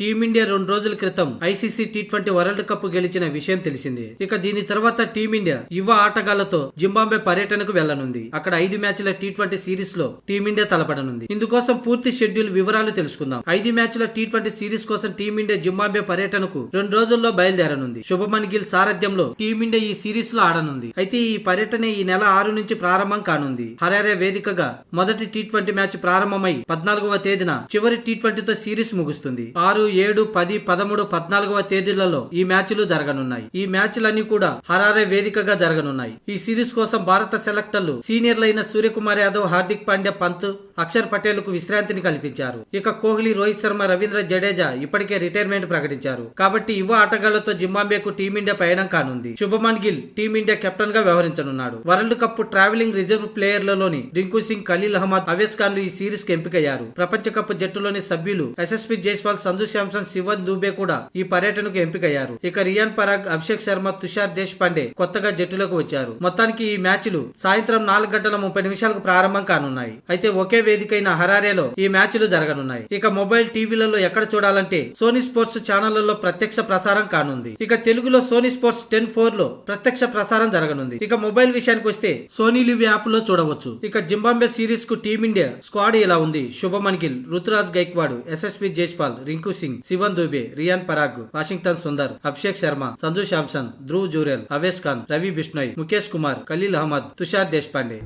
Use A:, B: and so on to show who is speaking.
A: Team India రెండు రోజుల క్రితం ICC T twenty World Cup గెలిచిన విషయం తెలిసింది. ఇక దీని తర్వాత టీమిండియా యువ ఆటగాళ్ళతో జింబాబే పర్యటనకు వెళ్ళనుంది. అక్కడ ఐదు మ్యాచ్ల టీ ట్వంటీ సిరీస్లో టీమిండియా తలపడనుంది. ఇందుకోసం పూర్తి షెడ్యూల్ వివరాలు తెలుసుకుందాం. ఐదు మ్యాచ్ల టీ ట్వంటీ సిరీస్ కోసం టీమిండియా జింబాబే పర్యటనకు రెండు రోజుల్లో బయలుదేరనుంది. శుభమన్ గిల్ సారథ్యంలో టీమిండియా ఈ సిరీస్లో ఆడనుంది. అయితే ఈ పర్యటన ఈ నెల ఆరు నుంచి ప్రారంభం కానుంది. హరారే వేదికగా మొదటి టీ ట్వంటీ మ్యాచ్ ప్రారంభమై పద్నాలుగవ తేదీన చివరి టీ ట్వంటీతో సిరీస్ ముగుస్తుంది. ఆరు ఏడు పది పదమూడు పద్నాలుగవ తేదీలలో ఈ మ్యాచ్లు జరగనున్నాయి. ఈ మ్యాచ్లన్నీ కూడా హరారే వేదికగా జరగనున్నాయి. ఈ సిరీస్ కోసం భారత సెలెక్టర్లు సీనియర్లైన సూర్యకుమార్ యాదవ్ హార్దిక్ పాండ్యా పంత్ అక్షర్ పటేల్కు విశ్రాంతిని కల్పించారు. ఇక కోహ్లీ రోహిత్ శర్మ రవీంద్ర జడేజా ఇప్పటికే రిటైర్మెంట్ ప్రకటించారు. కాబట్టి యువ ఆటగాళ్ళతో జింబాబేకు టీమిండియా పయనం కానుంది. శుభమన్ గిల్ టీమిండియా కెప్టెన్గా వ్యవహరించనున్నాడు. వరల్డ్ కప్ ట్రావెలింగ్ రిజర్వ్ ప్లేయర్లలోని రింకు సింగ్ ఖలీల్ అహ్మద్ అవేస్ ఖాన్లు ఈ సిరీస్కు ఎంపికయ్యారు. ప్రపంచ కప్ జట్టులోని సభ్యులు ఎస్ఎస్పి జైస్వాల్ సంజు శాంసన్ శివన్ దూబే కూడా ఈ పర్యటనకు ఎంపికయ్యారు. ఇక రియాన్ పరాగ్ అభిషేక్ శర్మ తుషార్ దేశ్ పాండే కొత్తగా జట్టులోకి వచ్చారు. మొత్తానికి ఈ మ్యాచ్లు సాయంత్రం నాలుగు గంటల ముప్పై నిమిషాలకు ప్రారంభం కానున్నాయి. అయితే ఒకే వేదికైన హరారేలో ఈ మ్యాచ్లు జరగనున్నాయి. ఇక మొబైల్ టీవీలలో ఎక్కడ చూడాలంటే సోనీ స్పోర్ట్స్ ఛానళ్ళలో ప్రత్యక్ష ప్రసారం కానుంది. ఇక తెలుగులో సోనీ స్పోర్ట్స్ టెన్ ఫోర్లో ప్రత్యక్ష ప్రసారం జరగనుంది. ఇక మొబైల్ విషయానికి వస్తే సోనీ లివ్ యాప్లో చూడవచ్చు. ఇక జింబాంబే సిరీస్కు టీమిండియా స్క్వాడ్ ఇలా ఉంది. శుభమన్ గిల్ రుతురాజ్ గైక్వాడ్ ఎస్ఎస్వి జైస్వాల్ రింకు సింగ్. సింగ్ శివన్ దుబే రియాన్ పరాగ్ వాషింగ్టన్ సుందర్ అభిషేక్ శర్మ సంజు శాంసన్ ధ్రువ్ జూరెల్ అవేష్ ఖాన్ రవి బిష్ణోయ్ ముఖేష్ కుమార్ ఖలీల్ అహ్మద్ తుషార్ దేశపాండే.